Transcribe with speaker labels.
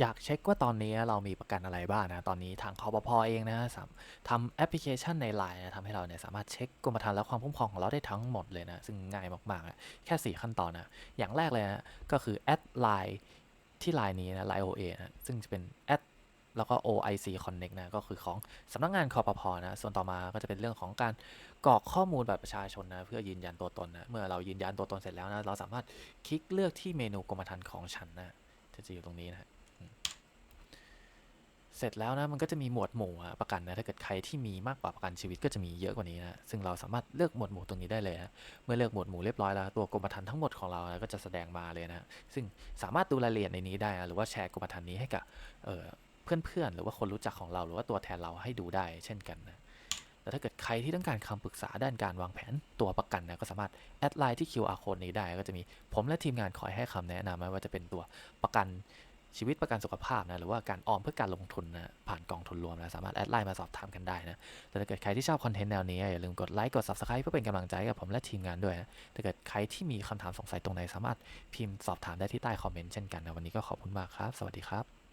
Speaker 1: อยากเช็คว่าตอนนี้เรามีประกันอะไรบ้างนะ ตอนนี้ทางคอปพอเองนะสามทำแอปพลิเคชันใน Line นะทำให้เราเนี่ยสามารถเช็คกรมธรรม์และความคุ้มครองของเราได้ทั้งหมดเลยนะ ซึ่งง่ายมากๆ แค่ 4 ขั้นตอนนะ อย่างแรกเลยนะ ก็คือแอดไลน์ที่ Line นี้นะ Line OA นะซึ่งจะเป็นแอดแล้วก็ OIC Connect นะก็คือของสำนักงานคอปพอนะ ส่วนต่อมาก็จะเป็นเรื่องของการกรอกข้อมูลบัตรประชาชนนะ เพื่อยืนยันตัวตนนะ เมื่อเรายืนยันตัวตนเสร็จแล้วนะ เราสามารถคลิกเลือกที่เมนูกรมธรรม์ของฉันนะจะอยู่ตรงนี้นะ เสร็จแล้วนะมันก็จะมีหมวดหมู่ประกันนะถ้าเกิดใครที่มีมากกว่าประกันชีวิตก็จะมีเยอะกว่านี้นะซึ่งเราสามารถเลือกหมวดหมู่ตรงนี้ได้เลยนะเมื่อเลือกหมวดหมู่เรียบร้อยแล้วตัวกรมธรรม์ทั้งหมดของเรานะก็จะแสดงมาเลยนะซึ่งสามารถดูรายละเอียดในนี้ได้นะหรือว่าแชร์กรมธรรม์นี้ให้กับเเพื่อนๆหรือว่าคนรู้จักของเรา หรือว่าตัวแทนเราให้ดูได้เช่นกันนะแล้วถ้าเกิดใครที่ต้องการคำปรึกษาด้านการวางแผนตัวประกันนะก็สามารถแอดไลน์ที่ QR code นี้ได้ ก็จะมีผมและทีมงานคอยให้คำแนะนำไม่ว่าจะเป็นตัวประกัน ชีวิตประกันสุขภาพนะหรือว่าการออมเพื่อการลงทุนนะผ่านกองทุนรวมนะสามารถแอดไลน์มาสอบถามกันได้นะแต่ถ้าเกิดใครที่ชอบคอนเทนต์แนวนี้อย่าลืมกดไลค์กด subscribe เพื่อเป็นกำลังใจกับผมและทีมงานด้วยนะถ้าเกิดใครที่มีคำถามสงสัยตรงไหนสามารถพิมพ์สอบถามได้ที่ใต้คอมเมนต์เช่นกันนะวันนี้ก็ขอบคุณมากครับ สวัสดีครับ